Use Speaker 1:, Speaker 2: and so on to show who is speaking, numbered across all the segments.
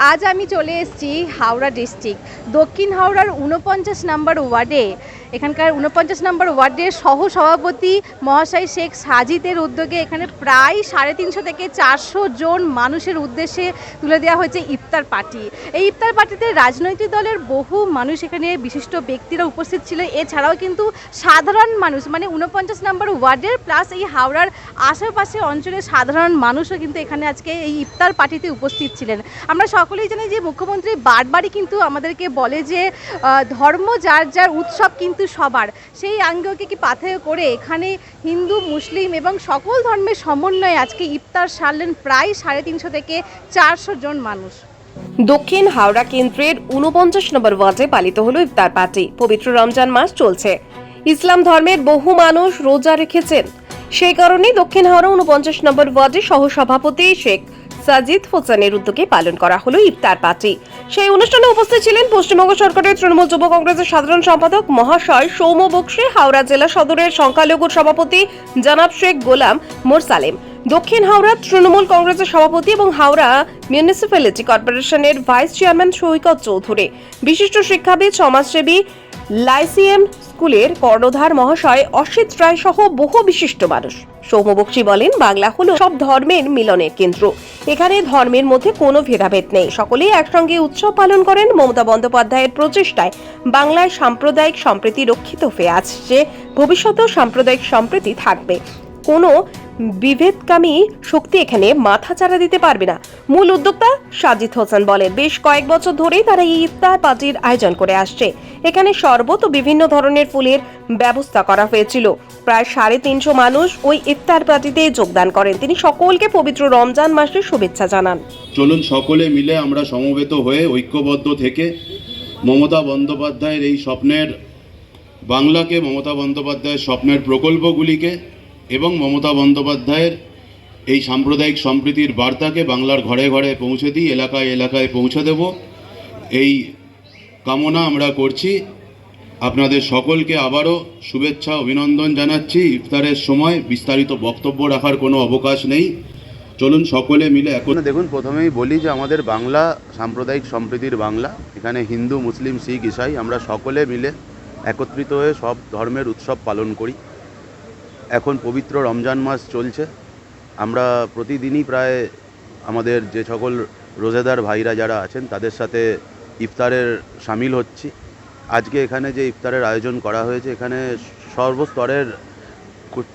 Speaker 1: আজ আমি চলে এসেছি হাওড়া ডিস্ট্রিক্ট। দক্ষিণ হাওড়ার উনপঞ্চাশ নাম্বার ওয়ার্ডে এখানকার উনপঞ্চাশ নম্বর ওয়ার্ডের সহ সভাপতি মহাশয় শেখ সাজিদের উদ্যোগে এখানে প্রায় সাড়ে তিনশো থেকে চারশো জন মানুষের উদ্দেশ্যে তুলে দেওয়া হয়েছে ইফতার পার্টি। এই ইফতার পার্টিতে রাজনৈতিক দলের বহু মানুষ এখানে বিশিষ্ট ব্যক্তিরা উপস্থিত ছিল। এছাড়াও কিন্তু সাধারণ মানুষ মানে উনপঞ্চাশ নম্বর ওয়ার্ডের প্লাস এই হাওড়ার আশেপাশে অঞ্চলের সাধারণ মানুষও কিন্তু এখানে আজকে এই ইফতার পার্টিতে উপস্থিত ছিলেন। আমরা সকলেই জানি যে মুখ্যমন্ত্রী বারবারই কিন্তু আমাদেরকে বলে যে ধর্ম যার যার উৎসব কিন্তু সবার। সেই আঙ্গকে কি পাথেয় করে এখানে হিন্দু, মুসলিম এবং সকল ধর্মের সমন্বয়ে আজকে ইফতার সারলেন প্রায় সাড়ে তিনশো থেকে চারশো জন মানুষ।
Speaker 2: দক্ষিণ হাওড়া কেন্দ্রের উনপঞ্চাশ নম্বর ওয়ার্ডে পালিত হলো ইফতার পার্টি। পবিত্র রমজান মাস চলছে। ইসলাম ধর্মের বহু মানুষ রোজা রেখেছেন। সেই কারণে দক্ষিণ হাওড়া উনপঞ্চাশ নম্বর ওয়ার্ডে সহসভাপতি শেখ সাজিদ হোসেনের উদ্যোগে পালন করা হলো ইফতার পার্টি। সেই অনুষ্ঠানে উপস্থিত ছিলেন পশ্চিমবঙ্গ সরকারের তৃণমূল যুব কংগ্রেসের সাধারণ সম্পাদক মহাশয় সৌম্য বক্সি, হাওড়া জেলা সদরের সংখ্যালঘুর সভাপতি জনাব শেখ গোলাম মোরসালেম দক্ষিণ হাওড়া তৃণমূল কংগ্রেসের সভাপতি এবং হাওড়া মিউনিসিপ্যালিটি কর্পোরেশনের ভাইস চেয়ারম্যান সৈকত চৌধুরী। বিশিষ্ট শিক্ষাবিদ, সমাজসেবী লাইসিএম স্কুলের কর্ণধার মহাশয় অসিত রায় সহ বহু বিশিষ্ট মানুষ। সৌম্য বক্সি বলেন, বাংলা হলো সব ধর্মের মিলনের কেন্দ্র। এখানে ধর্মের মধ্যে কোনো ভেদাভেদ নেই। সকলেই একসঙ্গে উৎসব পালন করেন। মমতা বন্দ্যোপাধ্যায়ের প্রচেষ্টায় বাংলায় সাম্প্রদায়িক সম্প্রীতি রক্ষিত হয়ে আসছে ভবিষ্যতেও সাম্প্রদায়িক সম্প্রীতি থাকবে। কোনো বিভেদকামী শক্তি এখানে মাথা চাড়া দিতে পারবে না। মূল উদ্যোক্তা সাজিদ হোসেন বলেন, বেশ কয়েক বছর ধরেই তারা এই ইফতার পার্টির আয়োজন করে আসছে। এখানে শরবত ও বিভিন্ন ধরনের ফুলের ব্যবস্থা করা হয়েছিল। প্রায় সাড়ে তিনশো মানুষ ওই ইফতার পার্টিতে যোগদান করেন। তিনি সকলকে পবিত্র রমজান মাসের শুভেচ্ছা জানান।
Speaker 3: চলুন, সকলে মিলে আমরা সমবেত হয়ে ঐক্যবদ্ধ থেকে মমতা বন্দ্যোপাধ্যায়ের এই স্বপ্নের, বাংলাকে মমতা বন্দ্যোপাধ্যায়ের স্বপ্নের প্রকল্পগুলিকে এবং মমতা বন্দ্যোপাধ্যায়ের এই সাম্প্রদায়িক সম্প্রীতির বার্তাকে বাংলার ঘরে ঘরে পৌঁছে দিই, এলাকায় এলাকায় পৌঁছে দেব। এই কামনা আমরা করছি। আপনাদের সকলকে আবারও শুভেচ্ছা, অভিনন্দন জানাচ্ছি। ইফতারের সময় বিস্তারিত বক্তব্য রাখার কোনো অবকাশ নেই। চলুন সকলে মিলে এখন
Speaker 4: দেখুন, প্রথমেই বলি যে আমাদের বাংলা, সাম্প্রদায়িক সম্প্রীতির বাংলা, এখানে হিন্দু, মুসলিম, শিখ, ইসাই, আমরা সকলে মিলে একত্রিত হয়ে সব ধর্মের উৎসব পালন করি। এখন পবিত্র রমজান মাস চলছে। আমরা প্রতিদিনই প্রায় আমাদের যে সকল রোজাদার ভাইরা যারা আছেন, তাদের সাথে ইফতারের সামিল হচ্ছি। আজকে এখানে যে ইফতারের আয়োজন করা হয়েছে, এখানে সর্বস্তরের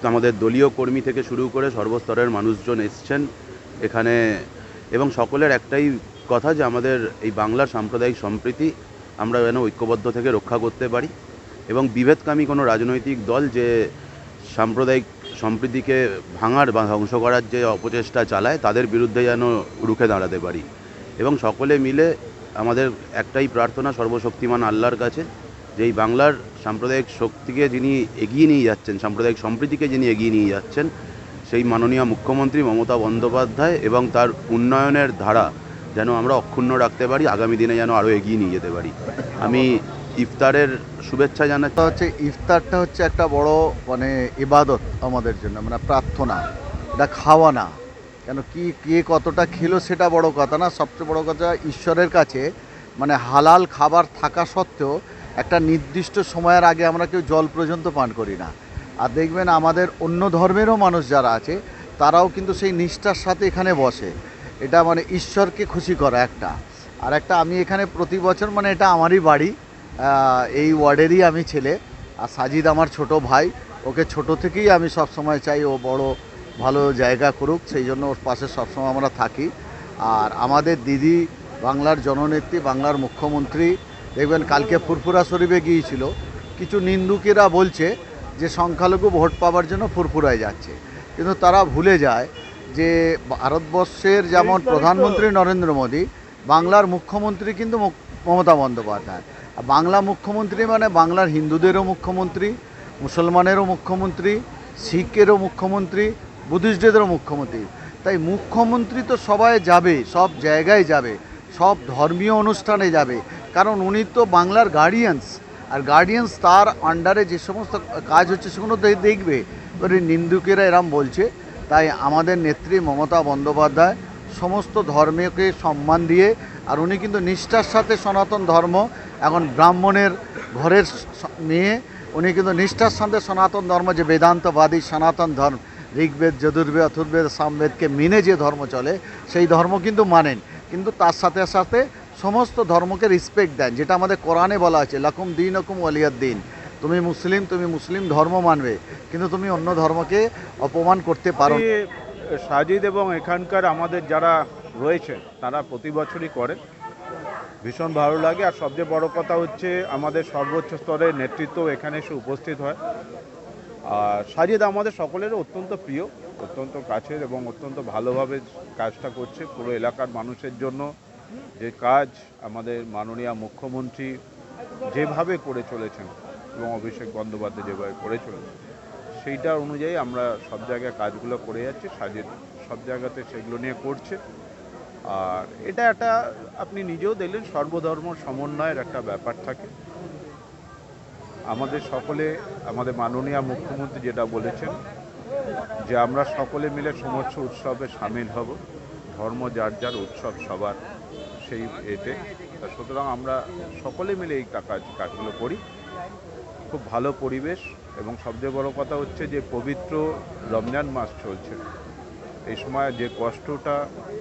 Speaker 4: আমাদের দলীয় কর্মী থেকে শুরু করে সর্বস্তরের মানুষজন এসছেন এখানে এবং সকলের একটাই কথা যে আমাদের এই বাংলার সাম্প্রদায়িক সম্প্রীতি আমরা যেন ঐক্যবদ্ধ থেকে রক্ষা করতে পারি এবং বিভেদকামী কোনো রাজনৈতিক দল যে সাম্প্রদায়িক সম্প্রীতিকে ভাঙার বা ধ্বংস করার যে অপচেষ্টা চালায়, তাদের বিরুদ্ধে যেন রুখে দাঁড়াতে পারি। এবং সকলে মিলে আমাদের একটাই প্রার্থনা, সর্বশক্তিমান আল্লাহর কাছে যে এই বাংলার সাম্প্রদায়িক শক্তিকে যিনি এগিয়ে নিয়ে যাচ্ছেন, সাম্প্রদায়িক সম্প্রীতিকে যিনি এগিয়ে নিয়ে যাচ্ছেন, সেই মাননীয় মুখ্যমন্ত্রী মমতা বন্দ্যোপাধ্যায় এবং তার উন্নয়নের ধারা যেন আমরা অক্ষুণ্ণ রাখতে পারি, আগামী দিনে যেন আরও এগিয়ে নিয়ে যেতে পারি। আমি ইফতারের শুভেচ্ছা
Speaker 5: এটা হচ্ছে, ইফতারটা হচ্ছে একটা বড় মানে ইবাদত আমাদের জন্য মানে প্রার্থনা। এটা খাওয়া না। কেন, কি, কে কতটা খেলো সেটা বড় কথা না। সবচেয়ে বড় কথা, ঈশ্বরের কাছে মানে হালাল খাবার থাকা সত্ত্বেও একটা নির্দিষ্ট সময়ের আগে আমরা কেউ জল পর্যন্ত পান করি না। আর দেখবেন, আমাদের অন্য ধর্মেরও মানুষ যারা আছে, তারাও কিন্তু সেই নিষ্ঠার সাথে এখানে বসে। এটা মানে ঈশ্বরকে খুশি করা একটা। আর একটা, আমি এখানে প্রতি বছর মানে এটা আমারই বাড়ি। এই ওয়ার্ডেরই আমি ছেলে। আর সাজিদ আমার ছোট ভাই। ওকে ছোট থেকেই আমি সব সময় চাই ও বড় ভালো জায়গা করুক। সেই জন্য ওর পাশে সবসময় আমরা থাকি। আর আমাদের দিদি বাংলার জননেত্রী বাংলার মুখ্যমন্ত্রী দেখবেন কালকে ফুরফুরা শরীফে গিয়েছিল। কিছু নিন্দুকেরা বলছে যে সংখ্যালঘু ভোট পাওয়ার জন্য ফুরফুরায় যাচ্ছে। কিন্তু তারা ভুলে যায় যে ভারতবর্ষের যেমন প্রধানমন্ত্রী নরেন্দ্র মোদী বাংলার মুখ্যমন্ত্রী কিন্তু মমতা বন্দ্যোপাধ্যায়। বাংলা মুখ্যমন্ত্রী মানে বাংলার হিন্দুদেরও মুখ্যমন্ত্রী, মুসলমানেরও মুখ্যমন্ত্রী, শিখেরও মুখ্যমন্ত্রী, বুদ্ধিস্টদেরও মুখ্যমন্ত্রী। তাই মুখ্যমন্ত্রী তো সবাই যাবে, সব জায়গায় যাবে, সব ধর্মীয় অনুষ্ঠানে যাবে। কারণ উনি তো বাংলার গার্ডিয়ান্স আর গার্ডিয়ান্স তার আন্ডারে যে সমস্ত কাজ হচ্ছে সেগুলো দেখবে। এবারে নিন্দুকেরা এরম বলছে, তাই আমাদের নেত্রী মমতা বন্দ্যোপাধ্যায় সমস্ত ধর্মকে সম্মান দিয়ে, আর উনি কিন্তু নিষ্ঠার সাথে সনাতন ধর্ম এখন ব্রাহ্মণের ঘরের মেয়ে, উনি কিন্তু নিষ্ঠার সাথে সনাতন ধর্ম, যে বেদান্তবাদী সনাতন ধর্ম, ঋগ্বেদ, যদুর্বেদ, অথুর্বেদ, সামবেদকে মেনে যে ধর্ম চলে, সেই ধর্ম কিন্তু মানেন। কিন্তু তার সাথে সাথে সমস্ত ধর্মকে রেসপেক্ট দেন, যেটা আমাদের কোরআনে বলা আছে, লাকুম দিন হকুম ওয়ালিয়াদ দিন। তুমি মুসলিম তুমি মুসলিম ধর্ম মানবে, কিন্তু তুমি অন্য ধর্মকে অপমান করতে পারো।
Speaker 6: সাজিদ এবং এখানকার আমাদের যারা রয়েছেন তারা প্রতি বছরই করে ভীষণ ভালো লাগে। আর সবচেয়ে বড় কথা হচ্ছে, আমাদের সর্বোচ্চ স্তরের নেতৃত্ব এখানে এসে উপস্থিত হয়। আর সাজিদ আমাদের সকলেরও অত্যন্ত প্রিয়, অত্যন্ত কাছের এবং অত্যন্ত ভালোভাবে কাজটা করছে পুরো এলাকার মানুষের জন্য। যে কাজ আমাদের মাননীয় মুখ্যমন্ত্রী যেভাবে করে চলেছেন এবং অভিষেক বন্দ্যোপাধ্যায় যেভাবে করে চলেছেন, সেইটা অনুযায়ী আমরা সব জায়গায় কাজগুলো করে যাচ্ছি। সাজিদ সব জায়গাতে সেগুলো নিয়ে করছে। আর এটা একটা, আপনি নিজেও দেখলেন সর্বধর্ম সমন্বয়ের একটা ব্যাপার থাকে। আমাদের সকলে, আমাদের মাননীয় মুখ্যমন্ত্রী যেটা বলেছেন, যে আমরা সকলে মিলে সমস্ত উৎসবে সামিল হব। ধর্ম যার যার উৎসব সবার সেই এতে। তা সুতরাং আমরা সকলে মিলে এই কাজ, কাজগুলো করি। খুব ভালো পরিবেশ এবং সবচেয়ে বড় কথা হচ্ছে যে পবিত্র রমজান মাস চলছে। এই সময় যে কষ্টটা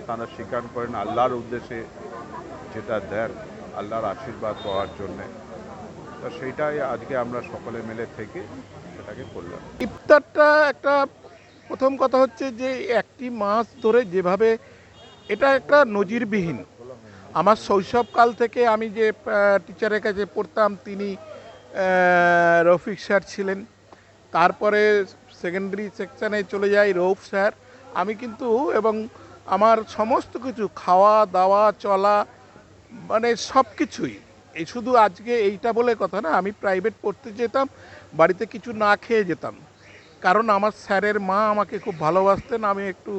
Speaker 6: তারা স্বীকার করেন আল্লাহর উদ্দেশ্যে যেটা দেন, আল্লাহর আশীর্বাদ পাওয়ার জন্যে। তো সেইটাই আজকে আমরা সকলে মিলে থেকে সেটাকে করলাম।
Speaker 7: ইফতারটা একটা প্রথম কথা হচ্ছে যে একটি মাস ধরে যেভাবে এটা একটা নজিরবিহীন। আমার শৈশবকাল থেকে আমি যে টিচারের কাছে পড়তাম, তিনি রফিক স্যার ছিলেন। তারপরে সেকেন্ডারি সেকশানে চলে যাই রৌফ স্যার আমি কিন্তু এবং আমার সমস্ত কিছু, খাওয়া, দাওয়া, চলা মানে সব কিছুই। এই শুধু আজকে এইটা বলে কথা না, আমি প্রাইভেট পড়তে যেতাম, বাড়িতে কিছু না খেয়ে যেতাম। কারণ আমার স্যারের মা আমাকে খুব ভালোবাসতেন, আমি একটু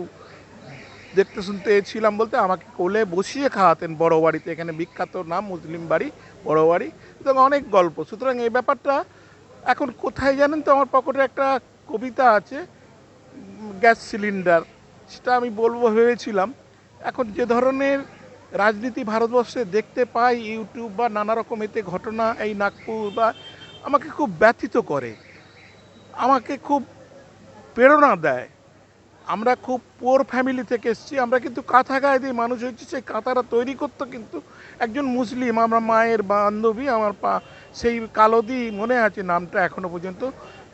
Speaker 7: দেখতে শুনতে ছিলাম বলতে আমাকে কোলে বসিয়ে খাওয়াতেন বড় বাড়িতে, এখানে বিখ্যাত নাম মুসলিম বাড়ি, বড় বাড়ি, এবং অনেক গল্প। সুতরাং এই ব্যাপারটা এখন কোথায় জানেন তো, আমার পকেটে একটা কবিতা আছে গ্যাস সিলিন্ডার, সেটা আমি বলব ভেবেছিলাম। এখন যে ধরনের রাজনীতি ভারতবর্ষে দেখতে পাই ইউটিউব বা নানা রকম এতে ঘটনা, এই নাগপুর বা আমাকে খুব ব্যথিত করে। আমাকে খুব প্রেরণা দেয়। আমরা খুব পোর ফ্যামিলি থেকে এসেছি, আমরা কিন্তু কাঁথা গায়ে দিয়ে মানুষ হয়েছি, সেই কাঁথাটা তৈরি করতো কিন্তু একজন মুসলিম, আমরা মায়ের বান্ধবী, আমার পা সেই কালোদি মনে আছে, নামটা এখনও পর্যন্ত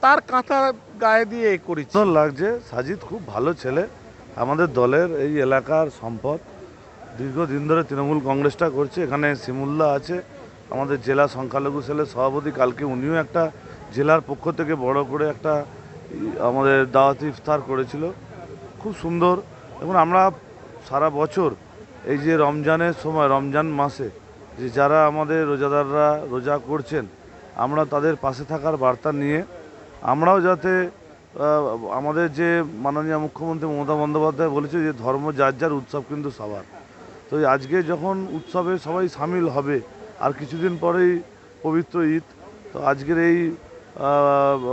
Speaker 7: তার কাঁথা গায়ে দিয়ে করেছি।
Speaker 8: লাগছে। সাজিদ খুব ভালো ছেলে। আমাদের দলের এই এলাকার সম্পদ। দীর্ঘদিন ধরে তৃণমূল কংগ্রেসটা করছে। এখানে সিমুল্লা আছে। আমাদের জেলা সংখ্যালঘু সেলের সভাপতি। কালকে উনিও একটা জেলার পক্ষ থেকে বড় করে একটা আমাদের দাওয়াতি ইফতার করেছিল। খুব সুন্দর। এবং আমরা সারা বছর এই যে রমজানের সময়, রমজান মাসে যে যারা আমাদের রোজাদাররা রোজা করছেন, আমরা তাদের পাশে থাকার বার্তা নিয়ে আমরাও যাতে আমাদের যে মাননীয় মুখ্যমন্ত্রী মমতা বন্দ্যোপাধ্যায় বলেছে যে ধর্ম যার যার উৎসব কিন্তু সবার। তো আজকে যখন উৎসবে সবাই সামিল হবে, আর কিছুদিন পরেই পবিত্র ঈদ, তো আজকের এই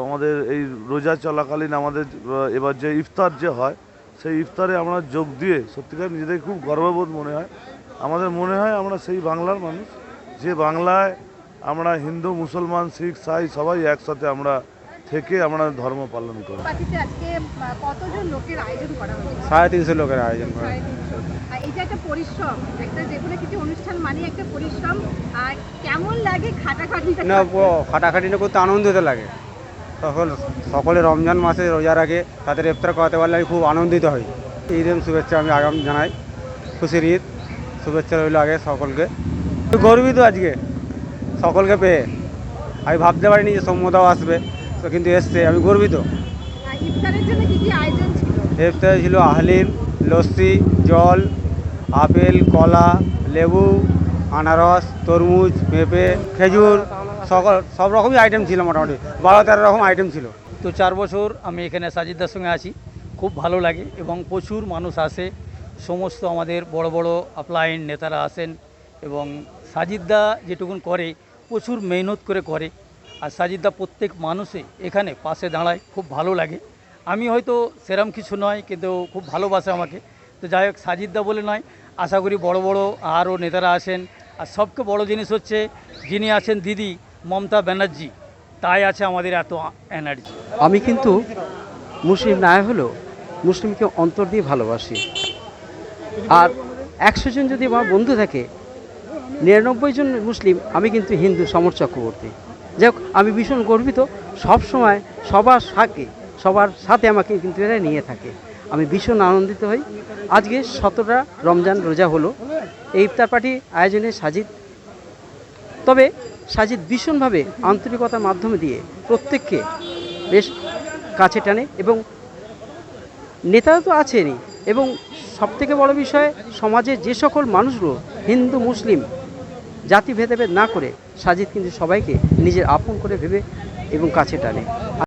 Speaker 8: আমাদের এই রোজা চলাকালীন আমাদের এবার যে ইফতার যে হয়, সেই ইফতারে আমরা যোগ দিয়ে, সত্যিকার নিজেদের খুব গর্ববোধ মনে হয়, আমাদের মনে হয় আমরা সেই বাংলার মানুষ, যে বাংলায় আমরা হিন্দু, মুসলমান, শিখ, সাই সবাই একসাথে আমরা থেকে আমরা ধর্ম পালন করি।
Speaker 9: সাড়ে তিনশো লোকের আয়োজন করা
Speaker 1: সাড়ে তিনশো। আর এটা একটা পরিশ্রম একটা যে কোনো কিছু অনুষ্ঠান মানে একটা পরিশ্রম আর কেমন লাগে খাটাখাটিটা
Speaker 9: না
Speaker 1: করতে?
Speaker 9: ও খাটাখাটিটা করতে আনন্দিত লাগে। সকল সকলে রমজান মাসে রোজা রাখে তাদের ইফতার করাতে পারলে আমি খুব আনন্দিত হই। ঈদের শুভেচ্ছা আমি আগাম জানাই। খুশির ঈদ শুভেচ্ছা রইল আগে সকলকে। গর্বিত আজকে সকলকে পেয়ে। আমি ভাবতে পারিনি যে সৌম্যতাও আসবে। কিন্তু এসছে আমি গর্বিত।
Speaker 1: আর ইফতারের জন্য কি কি আয়োজন ছিল?
Speaker 9: ইফতারে ছিল আহলিম লস্যি জল আপেল কলা লেবু আনারস তরমুজ পেঁপে খেজুর সকল সব রকমই আইটেম ছিল মোটামুটি। বারো তেরো রকম আইটেম ছিল।
Speaker 10: তো চার বছর আমি এখানে সাজিদার সঙ্গে আছি। খুব ভালো লাগে এবং প্রচুর মানুষ আসে। সমস্ত আমাদের বড় বড় আপলাইন নেতারা আসেন এবং সাজিদদা যেটুকুন করে প্রচুর মেহনত করে করে। আর সাজিদদা প্রত্যেক মানুষে এখানে পাশে দাঁড়ায়, খুব ভালো লাগে। আমি হয়তো সেরম কিছু নয়, কিন্তু খুব ভালোবাসে আমাকে। তো যাই হোক সাজিদদা বলে নয়, আশা করি বড় বড় আরও নেতারা আসেন। আর সবচেয়ে বড় জিনিস হচ্ছে, যিনি আছেন দিদি মমতা ব্যানার্জি, তাই আছে আমাদের এত এনার্জি।
Speaker 11: আমি কিন্তু মুসলিম না হলেও মুসলিমকে অন্তর দিয়ে ভালোবাসি। আর একশো জন যদি আমার বন্ধু থাকে, নিরানব্বই জন মুসলিম, আমি কিন্তু হিন্দু সমর চক্রবর্তী। যাই হোক, আমি ভীষণ গর্বিত। সবসময় সবার সাথে সবার সাথে আমাকে কিন্তু এরা নিয়ে থাকে। আমি ভীষণ আনন্দিত হই। আজকে সতেরোটা রমজান রোজা হলো। এই ইফতার পার্টি আয়োজনে সাজিদ তবে সাজিদ ভীষণভাবে আন্তরিকতার মাধ্যমে দিয়ে প্রত্যেককে বেশ কাছে টানে এবং নেতারা তো আছেনই এবং সবথেকে বড় বিষয় সমাজে যে সকল মানুষগুলো হিন্দু, মুসলিম জাতি ভেদাভেদ না করে সাজিদ কিন্তু সবাইকে নিজের আপন করে ভেবে এবং কাছে টানে।